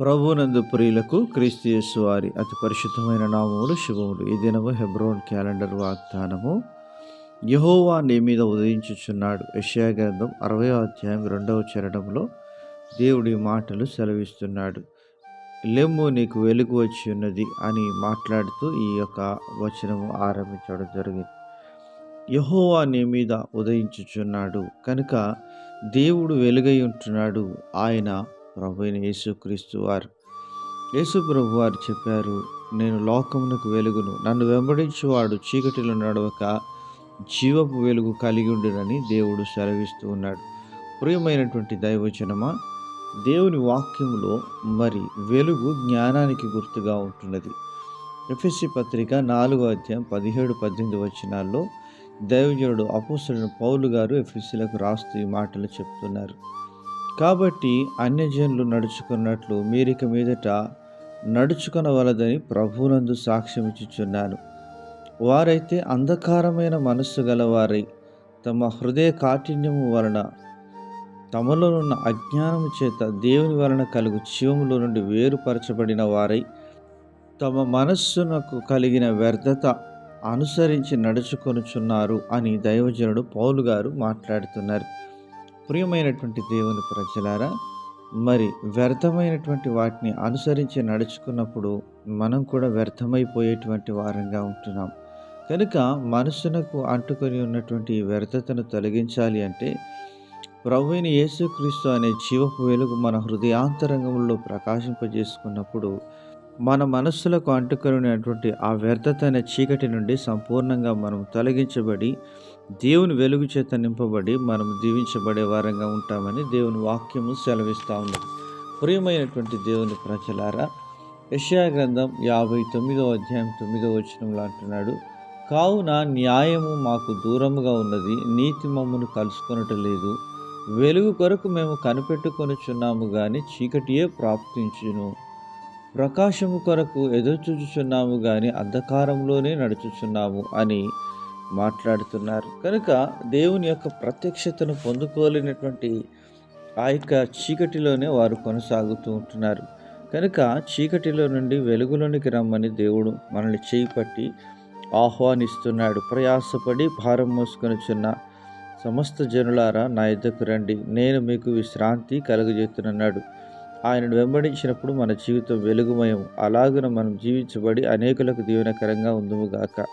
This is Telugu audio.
ప్రభునందు ప్రియులకు క్రీస్తు యేసు వారి అతి పరిశుద్ధమైన నామములు శుభములు. ఈ దినము హెబ్రోన్ క్యాలెండర్ వాగ్దానము యహోవా నీ మీద ఉదయించుచున్నాడు. యషయా గ్రంథం అరవై అధ్యాయం రెండవ చరణంలో దేవుడి మాటలు సెలవిస్తున్నాడు. లెమ్ము నీకు వెలుగు వచ్చి ఉన్నది అని మాట్లాడుతూ ఈ యొక్క వచనము ఆరంభించడం జరిగింది. యహోవా నీ మీద ఉదయించుచున్నాడు. కనుక దేవుడు వెలుగై ఉంటున్నాడు. ఆయన ప్రభు అయిన యేసుక్రీస్తు వారు. యేసు ప్రభు వారు చెప్పారు నేను లోకమునకు వెలుగును. నన్ను వెంబడించేవాడు చీకటిలో నడవక జీవపు వెలుగు కలిగి ఉండునని దేవుడు సెలవిస్తూ ఉన్నాడు. ప్రియమైనటువంటి దైవచనమా దేవుని వాక్యంలో మరి వెలుగు జ్ఞానానికి గుర్తుగా ఉంటున్నది. ఎఫ్ఎస్సి పత్రిక నాలుగో అధ్యాయం పదిహేడు పద్దెనిమిది వచనాల్లో దైవజనుడు అపోసరుడు పౌలు గారు ఎఫ్ఎస్సీలకు రాస్తూ ఈ మాటలు చెప్తున్నారు. కాబట్టి అన్యజనులు నడుచుకున్నట్లు మీరిక మీదట నడుచుకొనవలదని ప్రభునందు సాక్ష్యం ఇచ్చుచున్నాను. వారైతే అంధకారమైన మనస్సు గలవారై తమ హృదయ కాఠిన్యము వలన తమలో ఉన్న అజ్ఞానము చేత దేవుని వలన కలుగు జీవములో నుండి వేరుపరచబడిన వారై తమ మనస్సునకు కలిగిన వ్యర్థత అనుసరించి నడుచుకొనుచున్నారు అని దైవజనుడు పౌలు గారు మాట్లాడుతున్నారు. ప్రియమైనటువంటి దేవుని ప్రజలారా మరి వ్యర్థమైనటువంటి వాటిని అనుసరించి నడుచుకున్నప్పుడు మనం కూడా వ్యర్థమైపోయేటువంటి వారంగా ఉంటున్నాం. కనుక మనసునకు అంటుకొని ఉన్నటువంటి ఈ వ్యర్థతను తొలగించాలి అంటే ప్రభుని యేసుక్రీస్తు అనే జీవపు వెలుగు మన హృదయాంతరంగంలో ప్రకాశింపజేసుకున్నప్పుడు మన మనస్సులకు అంటుకొనినటువంటి ఆ వ్యర్థత అనే చీకటి నుండి సంపూర్ణంగా మనం తొలగించబడి దేవుని వెలుగు చేత నింపబడి మనం దీవించబడే వారంగా ఉంటామని దేవుని వాక్యము సెలవిస్తూ ఉన్నది ప్రియమైనటువంటి దేవుని ప్రజలారా యషయా గ్రంథం యాభై తొమ్మిదో అధ్యాయం తొమ్మిదో వచనంలో అంటున్నాడు కావున న్యాయము మాకు దూరముగా ఉన్నది నీతి మమ్మను కలుసుకొనటం లేదు. వెలుగు కొరకు మేము కనిపెట్టుకొనుచున్నాము కానీ చీకటియే ప్రాప్తించును. ప్రకాశము కొరకు ఎదురుచూచుచున్నాము కానీ అంధకారంలోనే నడుచుచున్నాము అని మాట్లాడుతున్నారు. కనుక దేవుని యొక్క ప్రత్యక్షతను పొందుకోలేనటువంటి ఆ యొక్క చీకటిలోనే వారు కొనసాగుతూ ఉంటున్నారు. కనుక చీకటిలో నుండి వెలుగులోనికి రమ్మని దేవుడు మనల్ని చేయి పట్టి ఆహ్వానిస్తున్నాడు. ప్రయాసపడి భారం మోసుకొనిచున్న సమస్త జనులారా నా ఇద్దకు రండి. నేను మీకు విశ్రాంతి కలుగజేస్తున్నాడు ఆయనను వెంబడించినప్పుడు మన జీవితం వెలుగుమయం. అలాగున మనం జీవించబడి అనేకులకు దీవెనకరంగా ఉందుముగాక